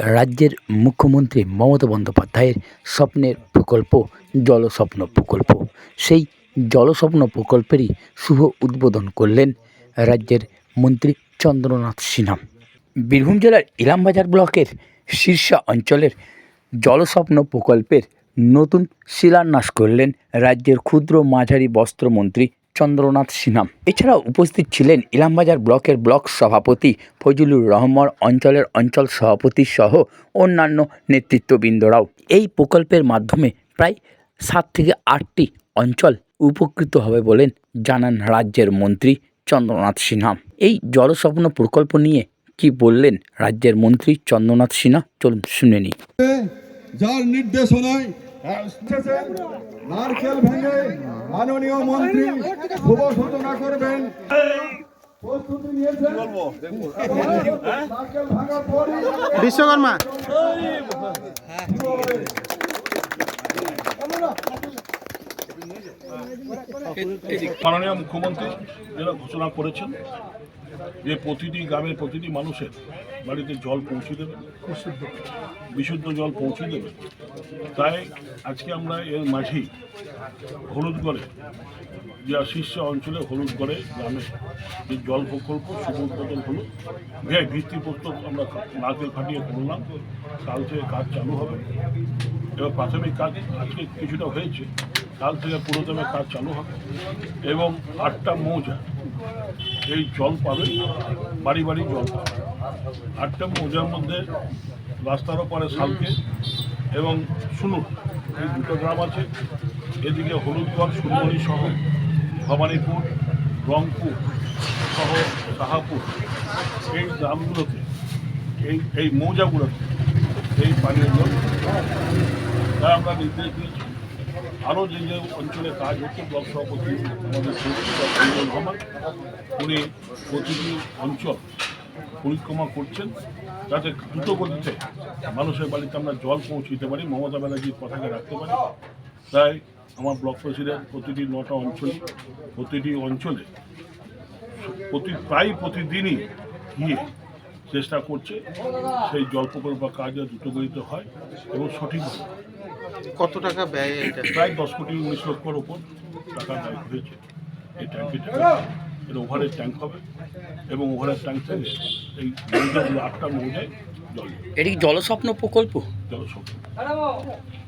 রাজ্যের মুখ্যমন্ত্রী মমতা বন্দ্যোপাধ্যায়ের স্বপ্নের প্রকল্প, জলস্বপ্ন প্রকল্প। সেই জলস্বপ্ন প্রকল্পেরই শুভ উদ্বোধন করলেন রাজ্যের মন্ত্রী চন্দ্রনাথ সিনহা। বীরভূম জেলার ইলামবাজার ব্লকের শীর্ষা অঞ্চলের জলস্বপ্ন প্রকল্পের নতুন শিলান্যাস করলেন রাজ্যের ক্ষুদ্র মাঝারি বস্ত্রমন্ত্রী চন্দ্রনাথ সিনহা। এছাড়াও উপস্থিত ছিলেন ইলামবাজার ব্লকের ব্লক সভাপতি ফজলুর রহমান, অঞ্চলের অঞ্চল সভাপতি সহ অন্যান্য নেতৃত্ববৃন্দরাও। এই প্রকল্পের মাধ্যমে প্রায় সাত থেকে আটটি অঞ্চল উপকৃত হবে বলেন জানান রাজ্যের মন্ত্রী চন্দ্রনাথ সিনহা। এই জলস্বপ্ন প্রকল্প নিয়ে কি বললেন রাজ্যের মন্ত্রী চন্দ্রনাথ সিনহা, চলুন শুনে নিই। যার নির্দেশনায় নারকেল ভেঙে মাননীয় মন্ত্রী শুভ সূচনা করবেন। বিশ্বকর্মা। মাননীয় মুখ্যমন্ত্রী যেটা ঘোষণা করেছেন যে প্রতিটি গ্রামের প্রতিটি মানুষের বাড়িতে জল পৌঁছে দেবে। বিশুদ্ধ জল পৌঁছে দেবে। তাই আজকে আমরা এর মাঝেই হলুদগড়ে যে শীর্ষ অঞ্চলে হলুদগড়ে গ্রামে যে জল প্রকল্প শুভ উদ্বোধন হলো ভিত্তিপ্রস্তর আমরা নারকেল ফাটিয়ে করলাম কাল থেকে কাজ চালু হবে। এবার প্রাথমিক কাজ, আজকে কিছুটা হয়েছে। কাল থেকে পুরোদমে কাজ চালু হবে। এবং আটটা মৌজা, এই জল পাবে, বাড়ি বাড়ি জল পাবে। আটটা মৌজার মধ্যে রাস্তার ওপারে সালকে এবং সুনুর, এই দুটো গ্রাম আছে। এদিকে হলুদগড় সুন্দরী সহ ভবানীপুর, রংপুর সহ সাহাপুর এই গ্রামগুলোতে, এই এই মৌজাগুলোতে এই পানীয় জল তাই আমরা নির্দেশ দিয়েছি, আরও যে যে অঞ্চলে কাজ হচ্ছে, ব্লক সভাপতি আমাদের রহমান উনি প্রতিটি অঞ্চল পরিক্রমা করছেন যাতে দ্রুত গতিতে মানুষের বাড়িতে আমরা জল পৌঁছে দিতে পারি, মমতা ব্যানার্জির পতাকা রাখতে পারি। তাই আমার ব্লক প্রেসিডেন্ট প্রতিটি নটা অঞ্চলে, প্রতিটি অঞ্চলে, প্রতি প্রায় প্রতিদিনই গিয়ে চেষ্টা করছে সেই জল প্রকল্প কাজ যাতে দ্রুত গতিত হয় এবং সঠিকভাবে কত টাকা ব্যয় এটা প্রায় দশ কোটি উনিশ লক্ষর ওপর টাকা ব্যয় হয়েছে। এই ট্যাঙ্কিটা এর ওভারের ট্যাঙ্ক হবে এবং ওভারের ট্যাঙ্ক থেকে এই মৌজাগুলো আটটা মৌজায় জল। এটি জলস্বপ্ন প্রকল্প? জলস্বপ্ন। সব